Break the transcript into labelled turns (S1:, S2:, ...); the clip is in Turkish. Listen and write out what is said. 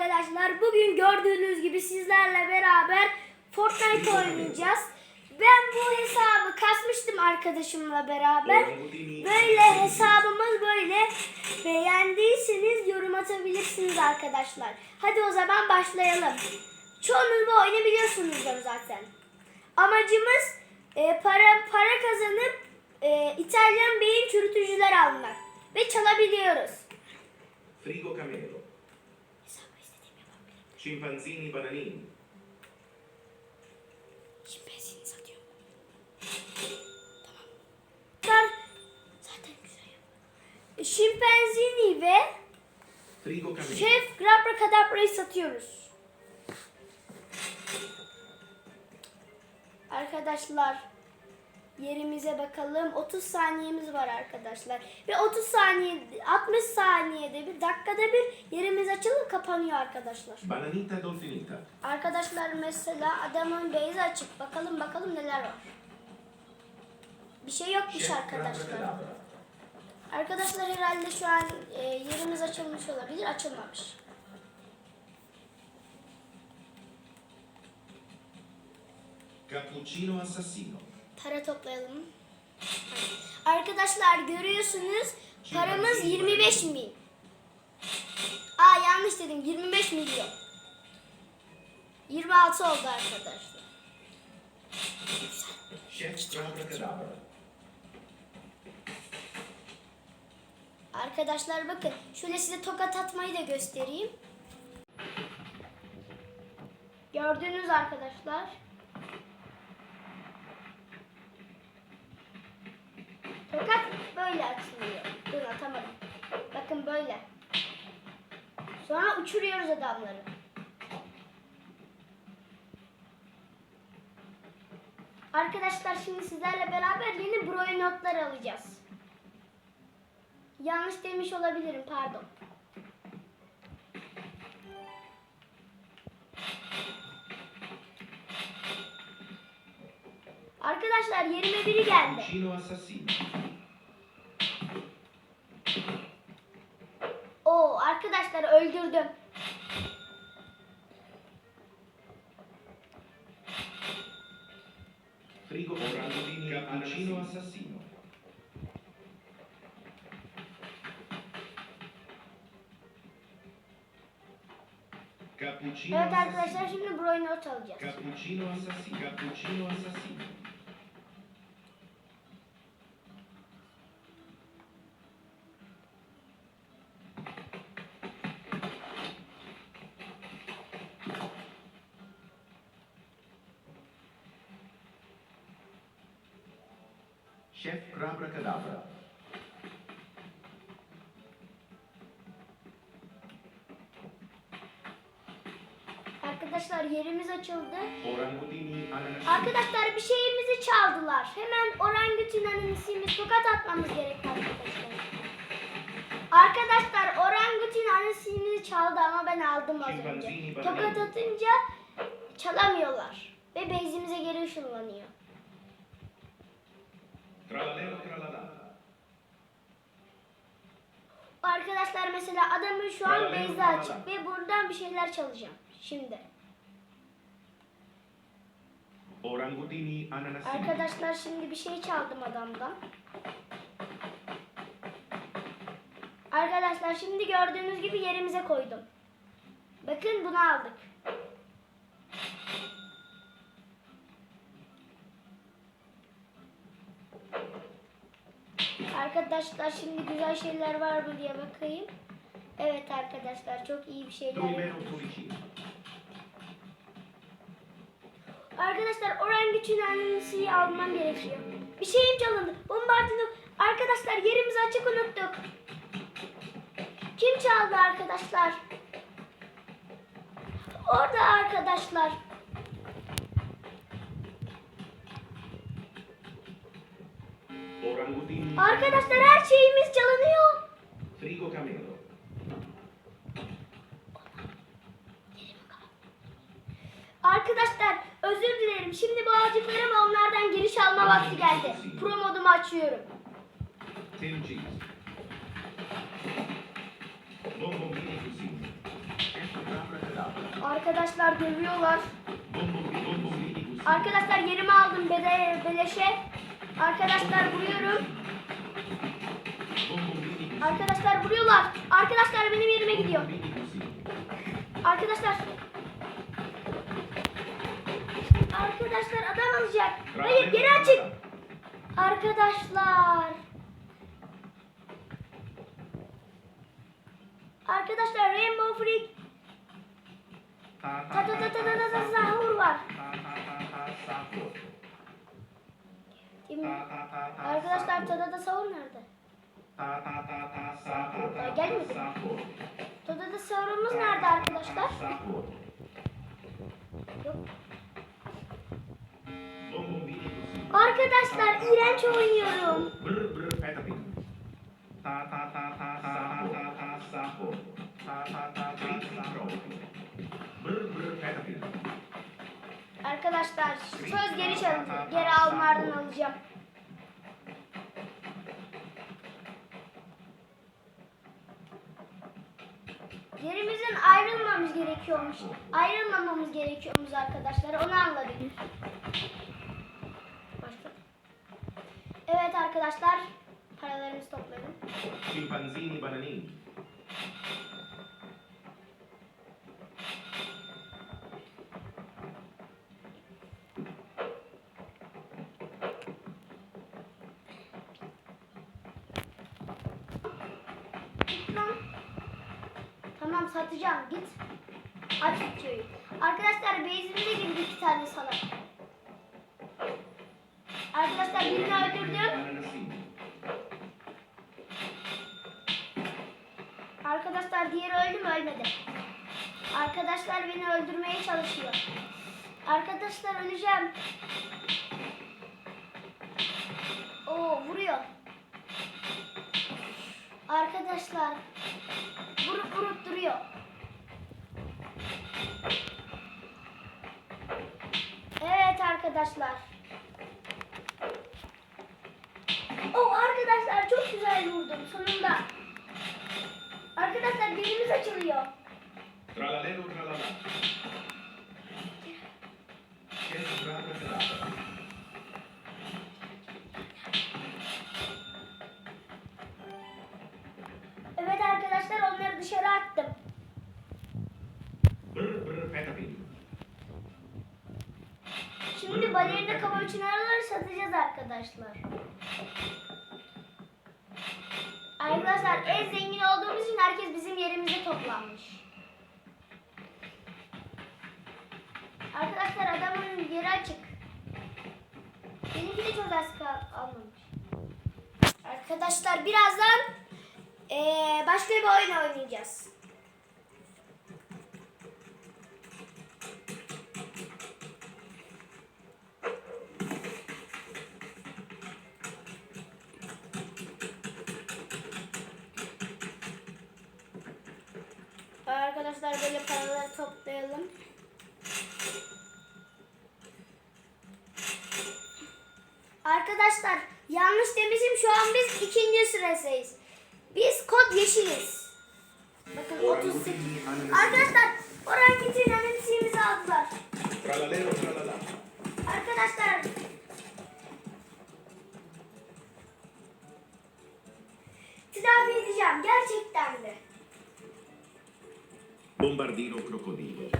S1: arkadaşlar. Bugün gördüğünüz gibi sizlerle beraber Fortnite oynayacağız. Ben bu hesabı kasmıştım arkadaşımla beraber. Böyle hesabımız böyle. Beğendiyseniz yorum atabilirsiniz arkadaşlar. Hadi o zaman başlayalım. Çoğunuz bu oyunu biliyorsunuzdur zaten. Amacımız e, para para kazanıp e, İtalyan beyin çürütücüler almak. Ve çalabiliyoruz.
S2: Frigo
S1: istediğim yapabilirim.
S2: Scimpanzini Bananini,
S1: Şimpezini satıyorum. Tamam. Zaten güzel yap. Şimpenzini ve
S2: Frigo Camelo,
S1: Şef Grabra Kadabra'yı satıyoruz. Arkadaşlar yerimize bakalım. 30 saniyemiz var arkadaşlar. Ve 30 saniye 60 saniyede bir dakikada bir yerimiz açılıp kapanıyor arkadaşlar.
S2: Bananita Dolfinita,
S1: Arkadaşlar mesela adamın beyzi açık. Bakalım bakalım neler var. Bir şey yokmuş
S2: Chef
S1: arkadaşlar. Arkadaşlar herhalde şu an e, yerimiz açılmış olabilir. Açılmamış.
S2: Cappuccino Assassino,
S1: Para toplayalım. Arkadaşlar görüyorsunuz paramız 25 bin. Aa yanlış dedim 25 milyon. 26 oldu arkadaşlar. Arkadaşlar bakın şöyle size tokat atmayı da göstereyim. Gördüğünüz arkadaşlar. Tokat böyle açılıyor. Dur atamadım. Bakın böyle. Sonra uçuruyoruz adamları. Arkadaşlar şimdi sizlerle beraber yeni broy notlar alacağız. Yanlış demiş olabilirim pardon. Arkadaşlar yerime biri geldi.
S2: Cappuccino Assassino,
S1: Oo arkadaşlar öldürdüm.
S2: Frigo Orangutini Cappuccino Assassino, Cappuccino
S1: Evet arkadaşlar şimdi broy not alacağız.
S2: Cappuccino Assassino, Cappuccino Assassino, Chef Abracadabra,
S1: Arkadaşlar yerimiz açıldı. Arkadaşlar bir şeyimizi çaldılar. Hemen orangütün annesimiz tokat atmamız gerek arkadaşlar. Arkadaşlar orangütün annesini çaldı ama ben aldım az önce. Tokat atınca çalamıyorlar. Ve bezimize geri ışınlanıyor.
S2: Tralalero Tralalá,
S1: Arkadaşlar mesela adamın şu an bezi açık ve buradan bir şeyler çalacağım. Şimdi.
S2: Orangutini Ananasino,
S1: Arkadaşlar şimdi bir şey çaldım adamdan. Arkadaşlar şimdi gördüğünüz gibi yerimize koydum. Bakın bunu aldık. Arkadaşlar şimdi güzel şeyler var mı diye bakayım. Evet arkadaşlar çok iyi bir şeyler. Arkadaşlar orangütün annesi almam gerekiyor. Bir şeyim çalındı. Bombardino. Arkadaşlar yerimizi açık unuttuk. Kim çaldı arkadaşlar? Orada arkadaşlar. Dilerim. Şimdi bu alacaklarım onlardan giriş alma vakti geldi. Pro modumu açıyorum. Arkadaşlar dövüyorlar. Arkadaşlar yerimi aldım bede, beleşe. Arkadaşlar vuruyorum. Arkadaşlar vuruyorlar. Arkadaşlar benim yerime gidiyor. Arkadaşlar. Arkadaşlar adam alacak. Hayır geri açık. Arkadaşlar. Arkadaşlar Rainbow Freak
S2: Ta
S1: ta ta ta ta ta ta sahur var.
S2: Ta ta ta ta sahur.
S1: Şimdi,
S2: Ta ta ta ta
S1: arkadaşlar
S2: sahur.
S1: Nerede?
S2: Ta ta ta
S1: sahurumuz nerede arkadaşlar? Yok.
S2: Brr brr petapin.
S1: Arkadaşlar söz geri çalın. Geri almalardan alacağım. Yerimizin ayrılmamız gerekiyormuş. Ayrılmamamız gerekiyormuş arkadaşlar. Onu anladık. Başka? Evet arkadaşlar. Paralarımızı toplayalım.
S2: Scimpanzini bananini.
S1: Tamam satacağım. Git. Aç videoyu. Arkadaşlar base'imize girdi iki tane salak. Arkadaşlar birini öldürdüm. Arkadaşlar diğeri öldü mü ölmedi. Arkadaşlar beni öldürmeye çalışıyor. Arkadaşlar öleceğim. Oo vuruyor. Arkadaşlar vurup vurup duruyor. Evet arkadaşlar. Oo arkadaşlar çok güzel vurdum sonunda. Arkadaşlar dilimiz açılıyor.
S2: Tralalero tralala. Entrata serata.
S1: Evet arkadaşlar onları dışarı attım.
S2: Brr brr petapin.
S1: Şimdi balerina kapuçinoları satacağız arkadaşlar. Arkadaşlar en zengin olduğumuz için herkes bizim yerimize toplanmış. Arkadaşlar adamın yeri açık. Benimki de çok az kal- almamış. Arkadaşlar birazdan eee, başka bir oyun oynayacağız. Arkadaşlar böyle paraları toplayalım. Arkadaşlar yanlış demişim şu an biz ikinci sıradayız. Biz kod yeşiliz. Bakın 38.
S2: Orangutini ananasini.
S1: Arkadaşlar orangutin annesimizi aldılar.
S2: Bombardino crocodilo.